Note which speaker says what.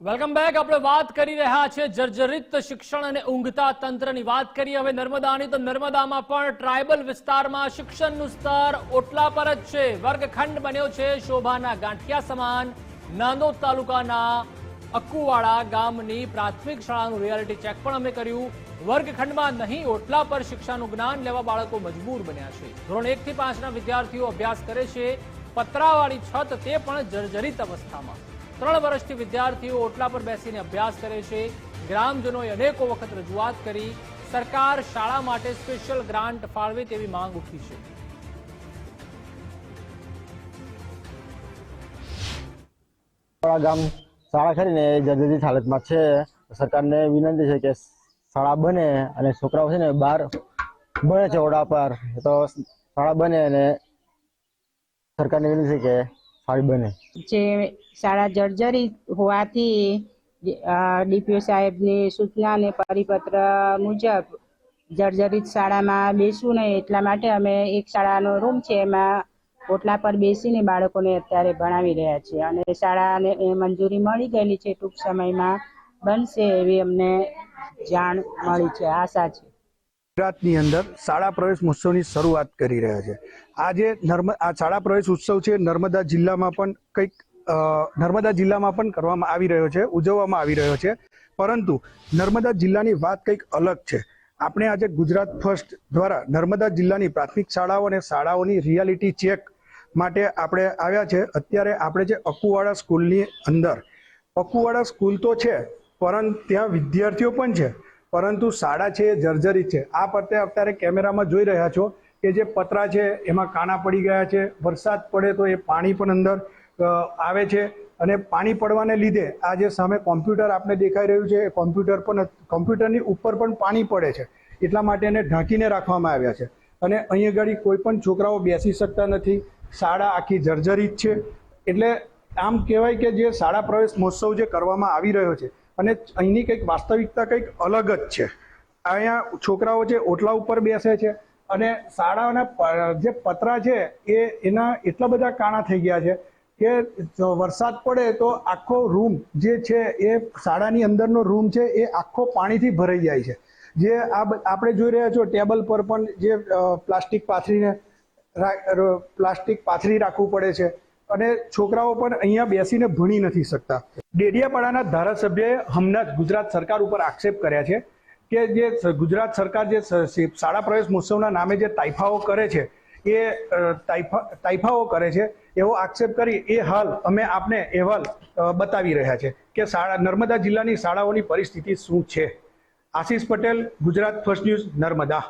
Speaker 1: Welcome back આપણે વાત કરી રહ્યા છે જર્જરિત શિક્ષણ અને ઊંઘતા તંત્રની વાત કરીએ. હવે નર્મદાની તો નર્મદામાં પણ ટ્રાયબલ વિસ્તારમાં શિક્ષણનું સ્તર ઓટલા પર જ છે. વર્ગખંડ બન્યો છે શોભાના ગાંઠિયા સમાન. નાંદોદ તાલુકાના અક્કુવાડા ગામની પ્રાથમિક શાળાનું રિયાલિટી ચેક પણ અમે કર્યું. વર્ગખંડમાં નહીં, ઓટલા પર શિક્ષાનું જ્ઞાન લેવા બાળકો મજબૂર બન્યા છે. ધોરણ એક થી પાંચના વિદ્યાર્થીઓ અભ્યાસ કરે છે. પતરાવાળી છત તે પણ જર્જરિત અવસ્થામાં. ત્રણ વર્ષથી વિદ્યાર્થીઓ ઓટલા પર બેસીને અભ્યાસ કરે છે. ગ્રામજનોએ અનેકો વખત રજૂઆત કરી, સરકાર શાળા માટે સ્પેશિયલ ગ્રાન્ટ ફાળવે તેવી માંગ ઉઠી છે.
Speaker 2: ગામ, શાળા ખરી ને જર્જરિત હાલતમાં છે. સરકારને વિનંતી છે કે શાળા બને અને છોકરાઓ છે ને બહાર ભણે છે ઓડા પર. તો શાળા બને અને સરકારને વિનંતી છે કે શાળી બને.
Speaker 3: જે શાળા જર્જરી હોવાથી ડીપીઓ સાહેબની સૂચના અને પરિપત્ર મુજબ જર્જરિત શાળામાં બેસવું નહીં, એટલા માટે અમે એક શાળાનો રૂમ છે, એમાં ઓટલા પર બેસીને બાળકોને અત્યારે ભણાવી રહ્યા છીએ. અને શાળાને એ મંજૂરી મળી ગયેલી છે, ટૂંક સમયમાં બનશે એવી અમને જાણ મળી છે, આશા છે.
Speaker 4: ગુજરાતની અંદર શાળા પ્રવેશ મહોત્સવની શરૂઆત કરી રહ્યા છે. આજે નર્મ, આ શાળા પ્રવેશ ઉત્સવ છે નર્મદા જિલ્લામાં પણ કંઈક નર્મદા જિલ્લામાં પણ કરવામાં આવી રહ્યો છે, ઉજવવામાં આવી રહ્યો છે. પરંતુ નર્મદા જિલ્લાની વાત કંઈક અલગ છે. આપણે આજે ગુજરાત ફર્સ્ટ દ્વારા નર્મદા જિલ્લાની પ્રાથમિક શાળાઓ અને શાળાઓની રિયાલિટી ચેક માટે આપણે આવ્યા છે. અત્યારે આપણે જે અકુવાડા સ્કૂલની અંદર, અકુવાડા સ્કૂલ તો છે પરંતુ ત્યાં વિદ્યાર્થીઓ પણ છે. પરંતુ શાળા છે એ જર્જરિત છે. આ પ્રત્યે અત્યારે કેમેરામાં જોઈ રહ્યા છો કે જે પતરા છે, એમાં કાણા પડી ગયા છે. વરસાદ પડે તો એ પાણી પણ અંદર આવે છે. અને પાણી પડવાને લીધે આ જે સામે કોમ્પ્યુટર આપણે દેખાઈ રહ્યું છે, એ કોમ્પ્યુટર પણ કોમ્પ્યુટરની ઉપર પણ પાણી પડે છે. એટલા માટે એને ઢાંકીને રાખવામાં આવ્યા છે. અને અહીં આગળ કોઈ પણ છોકરાઓ બેસી શકતા નથી. શાળા આખી જર્જરિત છે. એટલે આમ કહેવાય કે જે શાળા પ્રવેશ મહોત્સવ જે કરવામાં આવી રહ્યો છે અને અહીંની કંઈક વાસ્તવિકતા કંઈક અલગ જ છે. અહીંયા છોકરાઓ છે ઓટલા ઉપર બેસે છે અને શાળાના જે પતરા છે એ એના એટલા બધા કાણા થઈ ગયા છે કે વરસાદ પડે તો આખો રૂમ જે છે એ શાળાની અંદરનો રૂમ છે એ આખો પાણીથી ભરાઈ જાય છે. જે આપણે જોઈ રહ્યા છો ટેબલ પર પણ જે પ્લાસ્ટિક પાથરીને પ્લાસ્ટિક પાથરી રાખવું પડે છે અને છોકરાઓ પણ અહીંયા બેસીને ભણી નથી શકતા. ડેડિયાપાડાના ધારાસભ્યએ હમણાં જ ગુજરાત સરકાર ઉપર આક્ષેપ કર્યા છે કે જે ગુજરાત સરકાર જે શાળા પ્રવેશ મહોત્સવના નામે જે તાઇફાઓ કરે છે, એ તાઇફા, તાઇફાઓ કરે છે, એવો આક્ષેપ કરી એ હાલ અમે આપને અહેવાલ બતાવી રહ્યા છે કે શાળા, નર્મદા જિલ્લાની શાળાઓની પરિસ્થિતિ શું છે? Ashish Patel, Gujarat first news, Narmada.